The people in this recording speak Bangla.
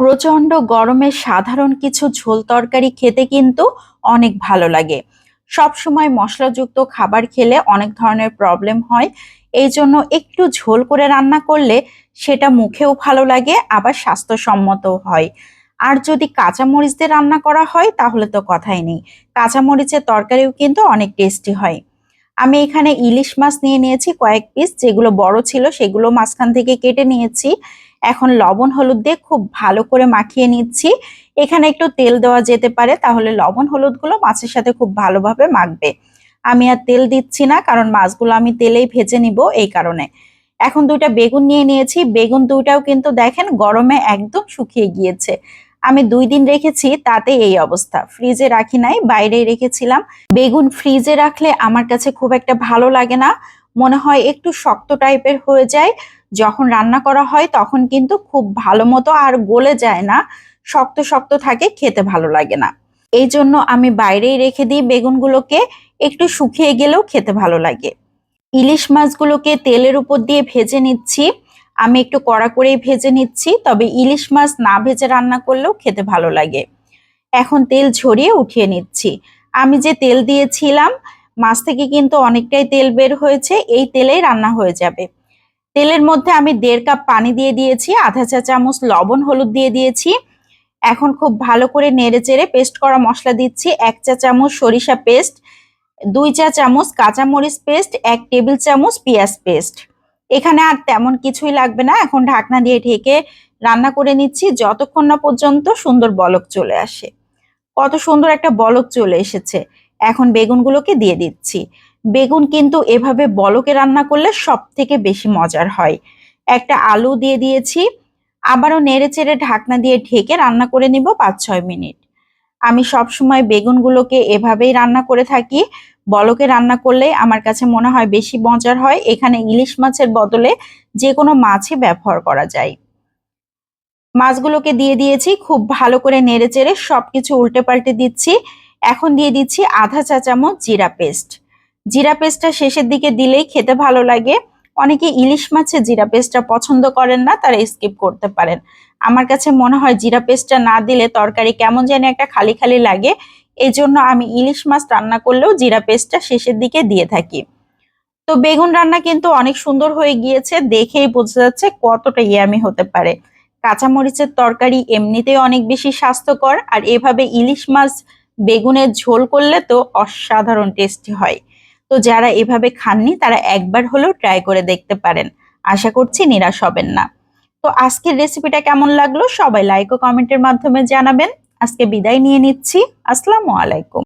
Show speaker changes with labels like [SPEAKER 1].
[SPEAKER 1] প্রচণ্ড গরমে সাধারণ কিছু ঝোল তরকারি খেতে কিন্তু অনেক ভালো লাগে। সব সময় মশলাযুক্ত খাবার খেলে অনেক ধরনের প্রবলেম হয়। এই জন্য একটু ঝোল করে রান্না করলে সেটা মুখেও ভালো লাগে, আবার স্বাস্থ্যসম্মতও হয়। আর যদি কাঁচামরিচ দিয়ে রান্না করা হয়, তাহলে তো কথাই নেই। কাঁচামরিচের তরকারিও কিন্তু অনেক টেস্টি হয়। আমি এখানে ইলিশ মাছ নিয়ে নিয়েছি কয়েক পিস যেগুলো বড় ছিল সেগুলো মাঝখান থেকে কেটে নিয়েছি। এখন লবণ হলুদ দিয়ে খুব ভালো করে মাখিয়ে নিচ্ছি। এখানে একটু তেল দেওয়া যেতে পারে, তাহলে লবণ হলুদগুলো মাছের সাথে খুব ভালোভাবে মাখবে। আমি আর তেল দিচ্ছি না, কারণ মাছগুলো আমি তেলেই ভেজে নিব এই কারণে। এখন দুইটা বেগুন নিয়ে নিয়েছি, বেগুন দুইটাও কিন্তু দেখেন গরমে একদম শুকিয়ে গিয়েছে। আমি দুই দিন রেখেছি, তাতে এই অবস্থা। ফ্রিজে রাখি নাই, বাইরেই রেখেছিলাম। বেগুন ফ্রিজে রাখলে আমার কাছে খুব একটা ভালো লাগে না। মনে হয় একটু শক্ত টাইপের হয়ে যায়। যখন রান্না করা হয় তখন কিন্তু খুব ভালো মতো আর গলে যায় না, শক্ত শক্ত থাকে, খেতে ভালো লাগে না। এই জন্য আমি বাইরেই রেখে দিই বেগুনগুলোকে, একটু শুকিয়ে গেলেও খেতে ভালো লাগে। ইলিশ মাছগুলোকে তেলের উপর দিয়ে ভেজে নিচ্ছি। আমি একটু কড়া করেই ভেজে নিচ্ছি, তবে ইলিশ মাছ না ভেজে রান্না করলেও খেতে ভালো লাগে। এখন তেল ঝরিয়ে উঠিয়ে নিচ্ছি। আমি যে তেল দিয়েছিলাম, মাছ থেকে কিন্তু অনেকটাই তেল বের হয়েছে, এই তেলেই রান্না হয়ে যাবে। তেলের মধ্যে আমি দেড় কাপ পানি দিয়ে দিয়েছি, আধা চা চামচ লবণ হলুদ দিয়ে দিয়েছি। এখন খুব ভালো করে নেড়ে চেড়ে পেস্ট করা মশলা দিচ্ছি, এক চা চামচ সরিষা পেস্ট, দুই চা চামচ কাঁচামরিচ পেস্ট, এক টেবিল চামচ পেঁয়াজ পেস্ট। এখানে আর তেমন কিছুই লাগবে না, এখন ঢাকনা দিয়ে ঢেকে রান্না করে নিচ্ছি, যতক্ষণ না পর্যন্ত সুন্দর বলক চলে আসে। কত সুন্দর একটা বলক চলে এসেছে। এখন বেগুনগুলোকে দিয়ে দিচ্ছি। বেগুন কিন্তু এভাবে বলকে রান্না করলে সব থেকে বেশি মজার হয়। একটা আলু দিয়ে দিয়েছি, আবারও নেড়ে চেড়ে ঢাকনা দিয়ে ঢেকে রান্না করে নিব পাঁচ ছয় মিনিট। আমি সব সময় বেগুনগুলোকে এভাবেই রান্না করে থাকি। বলকে রান্না করলে আমার কাছে মনে হয় বেশি মজার হয়। এখানে ইলিশ মাছের বদলে যে কোনো মাছই ব্যবহার করা যায়। মাছগুলোকে দিয়ে দিয়েছি, খুব ভালো করে নেড়ে চেড়ে সব কিছু উল্টে পাল্টে দিচ্ছি। এখন দিয়ে দিচ্ছি আধা চা চামচ জিরা পেস্ট। জিরা পেস্টটা শেষের দিকে দিলেই খেতে ভালো লাগে। অনেকে ইলিশ মাছে জিরা পেস্টটা পছন্দ করেন না, তারা স্কিপ করতে পারেন। আমার কাছে মনে হয় জিরা পেস্টটা না দিলে তরকারি কেমন যেন একটা খালি খালি লাগে। এই জন্য আমি ইলিশ মাছ রান্না করলেও জিরা পেস্টটা শেষের দিকে দিয়ে থাকি। তো বেগুন রান্না কিন্তু অনেক সুন্দর হয়ে গিয়েছে, দেখেই বোঝা যাচ্ছে কতটা ইয়ামি হতে পারে। কাঁচামরিচের তরকারি এমনিতেই অনেক বেশি স্বাস্থ্যকর, আর এভাবে ইলিশ মাছ বেগুনের ঝোল করলে তো অসাধারণ টেস্টি হয়। তো যারা এভাবে খাননি, তারা একবার হলেও ট্রাই করে দেখতে পারেন। আশা করছি নিরাশ হবেন না। তো আজকের রেসিপিটা কেমন লাগল? সবাই লাইক ও কমেন্টের মাধ্যমে জানাবেন। আজকে বিদায় নিয়ে নিচ্ছি। আসসালামু আলাইকুম।